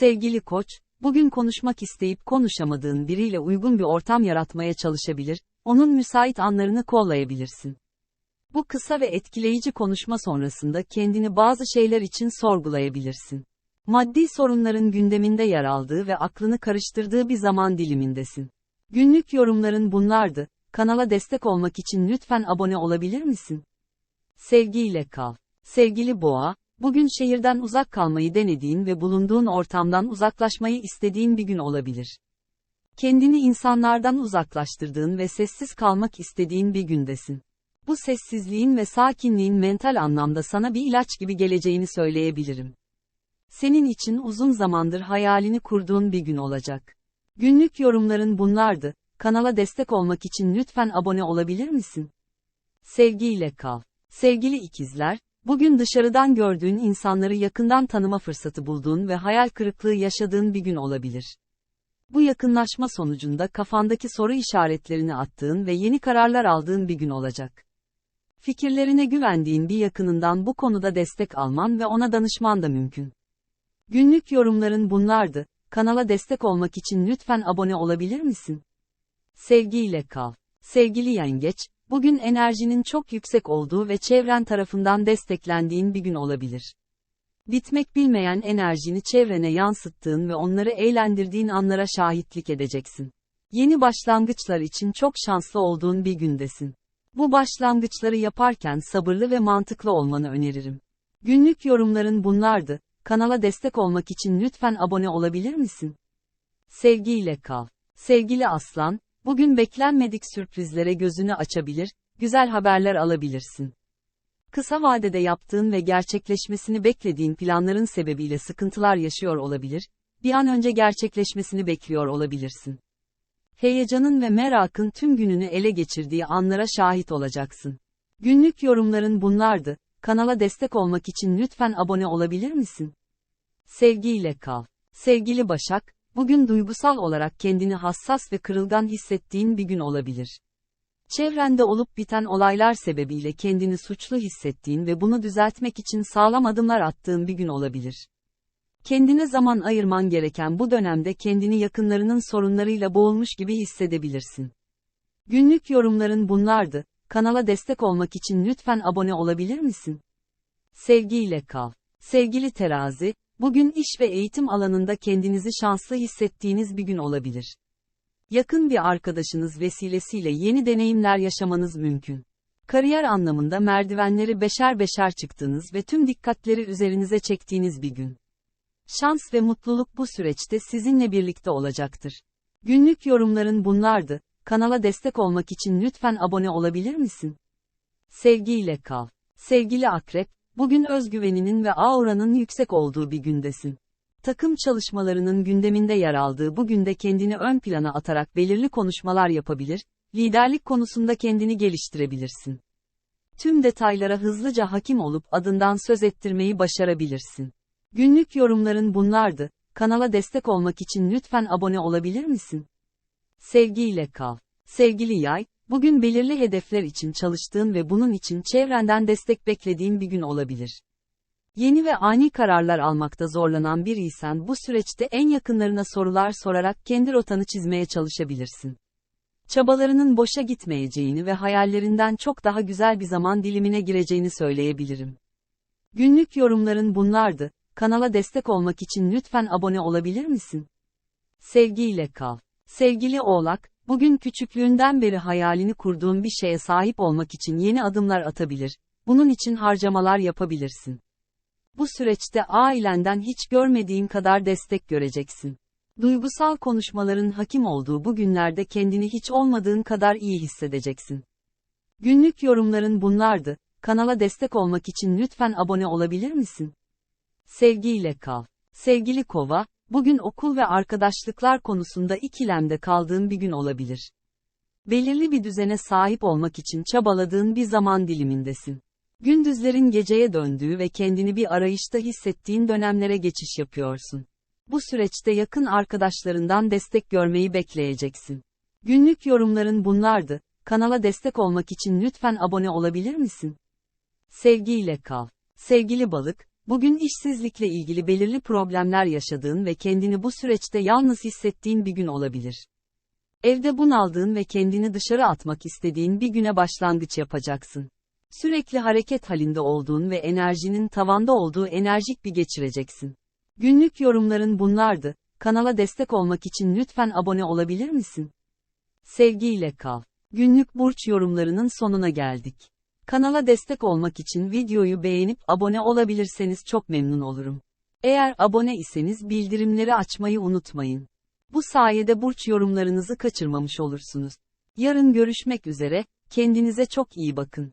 Sevgili koç, bugün konuşmak isteyip konuşamadığın biriyle uygun bir ortam yaratmaya çalışabilir, onun müsait anlarını kollayabilirsin. Bu kısa ve etkileyici konuşma sonrasında kendini bazı şeyler için sorgulayabilirsin. Maddi sorunların gündeminde yer aldığı ve aklını karıştırdığı bir zaman dilimindesin. Günlük yorumların bunlardı. Kanala destek olmak için lütfen abone olabilir misin? Sevgiyle kal. Sevgili Boğa, bugün şehirden uzak kalmayı denediğin ve bulunduğun ortamdan uzaklaşmayı istediğin bir gün olabilir. Kendini insanlardan uzaklaştırdığın ve sessiz kalmak istediğin bir gündesin. Bu sessizliğin ve sakinliğin mental anlamda sana bir ilaç gibi geleceğini söyleyebilirim. Senin için uzun zamandır hayalini kurduğun bir gün olacak. Günlük yorumların bunlardı. Kanala destek olmak için lütfen abone olabilir misin? Sevgiyle kal. Sevgili ikizler, bugün dışarıdan gördüğün insanları yakından tanıma fırsatı bulduğun ve hayal kırıklığı yaşadığın bir gün olabilir. Bu yakınlaşma sonucunda kafandaki soru işaretlerini attığın ve yeni kararlar aldığın bir gün olacak. Fikirlerine güvendiğin bir yakınından bu konuda destek alman ve ona danışman da mümkün. Günlük yorumların bunlardı. Kanala destek olmak için lütfen abone olabilir misin? Sevgiyle kal. Sevgili yengeç, bugün enerjinin çok yüksek olduğu ve çevren tarafından desteklendiğin bir gün olabilir. Bitmek bilmeyen enerjini çevrene yansıttığın ve onları eğlendirdiğin anlara şahitlik edeceksin. Yeni başlangıçlar için çok şanslı olduğun bir gündesin. Bu başlangıçları yaparken sabırlı ve mantıklı olmanı öneririm. Günlük yorumların bunlardı. Kanala destek olmak için lütfen abone olabilir misin? Sevgiyle kal. Sevgili aslan, bugün beklenmedik sürprizlere gözünü açabilir, güzel haberler alabilirsin. Kısa vadede yaptığın ve gerçekleşmesini beklediğin planların sebebiyle sıkıntılar yaşıyor olabilir, bir an önce gerçekleşmesini bekliyor olabilirsin. Heyecanın ve merakın tüm gününü ele geçirdiği anlara şahit olacaksın. Günlük yorumların bunlardı. Kanala destek olmak için lütfen abone olabilir misin? Sevgiyle kal. Sevgili Başak, bugün duygusal olarak kendini hassas ve kırılgan hissettiğin bir gün olabilir. Çevrende olup biten olaylar sebebiyle kendini suçlu hissettiğin ve bunu düzeltmek için sağlam adımlar attığın bir gün olabilir. Kendine zaman ayırman gereken bu dönemde kendini yakınlarının sorunlarıyla boğulmuş gibi hissedebilirsin. Günlük yorumların bunlardı. Kanala destek olmak için lütfen abone olabilir misin? Sevgiyle kal. Sevgili terazi, bugün iş ve eğitim alanında kendinizi şanslı hissettiğiniz bir gün olabilir. Yakın bir arkadaşınız vesilesiyle yeni deneyimler yaşamanız mümkün. Kariyer anlamında merdivenleri beşer beşer çıktığınız ve tüm dikkatleri üzerinize çektiğiniz bir gün. Şans ve mutluluk bu süreçte sizinle birlikte olacaktır. Günlük yorumların bunlardı. Kanala destek olmak için lütfen abone olabilir misin? Sevgiyle kal. Sevgili akrep, bugün özgüveninin ve auranın yüksek olduğu bir gündesin. Takım çalışmalarının gündeminde yer aldığı bu günde kendini ön plana atarak belirli konuşmalar yapabilir, liderlik konusunda kendini geliştirebilirsin. Tüm detaylara hızlıca hakim olup adından söz ettirmeyi başarabilirsin. Günlük yorumların bunlardı. Kanala destek olmak için lütfen abone olabilir misin? Sevgiyle kal. Sevgili yay, bugün belirli hedefler için çalıştığın ve bunun için çevrenden destek beklediğin bir gün olabilir. Yeni ve ani kararlar almakta zorlanan biriysen bu süreçte en yakınlarına sorular sorarak kendi rotanı çizmeye çalışabilirsin. Çabalarının boşa gitmeyeceğini ve hayallerinden çok daha güzel bir zaman dilimine gireceğini söyleyebilirim. Günlük yorumların bunlardı. Kanala destek olmak için lütfen abone olabilir misin? Sevgiyle kal. Sevgili Oğlak, bugün küçüklüğünden beri hayalini kurduğun bir şeye sahip olmak için yeni adımlar atabilir, bunun için harcamalar yapabilirsin. Bu süreçte ailenden hiç görmediğin kadar destek göreceksin. Duygusal konuşmaların hakim olduğu bu günlerde kendini hiç olmadığın kadar iyi hissedeceksin. Günlük yorumların bunlardı. Kanala destek olmak için lütfen abone olabilir misin? Sevgiyle kal. Sevgili Kova, bugün okul ve arkadaşlıklar konusunda ikilemde kaldığın bir gün olabilir. Belirli bir düzene sahip olmak için çabaladığın bir zaman dilimindesin. Gündüzlerin geceye döndüğü ve kendini bir arayışta hissettiğin dönemlere geçiş yapıyorsun. Bu süreçte yakın arkadaşlarından destek görmeyi bekleyeceksin. Günlük yorumların bunlardı. Kanala destek olmak için lütfen abone olabilir misin? Sevgiyle kal. Sevgili balık, Bugün işsizlikle ilgili belirli problemler yaşadığın ve kendini bu süreçte yalnız hissettiğin bir gün olabilir. Evde bunaldığın ve kendini dışarı atmak istediğin bir güne başlangıç yapacaksın. Sürekli hareket halinde olduğun ve enerjinin tavanda olduğu enerjik bir geçireceksin. Günlük yorumların bunlardı. Kanala destek olmak için lütfen abone olabilir misin? Sevgiyle kal. Günlük burç yorumlarının sonuna geldik. Kanala destek olmak için videoyu beğenip abone olabilirseniz çok memnun olurum. Eğer abone iseniz bildirimleri açmayı unutmayın. Bu sayede burç yorumlarınızı kaçırmamış olursunuz. Yarın görüşmek üzere, kendinize çok iyi bakın.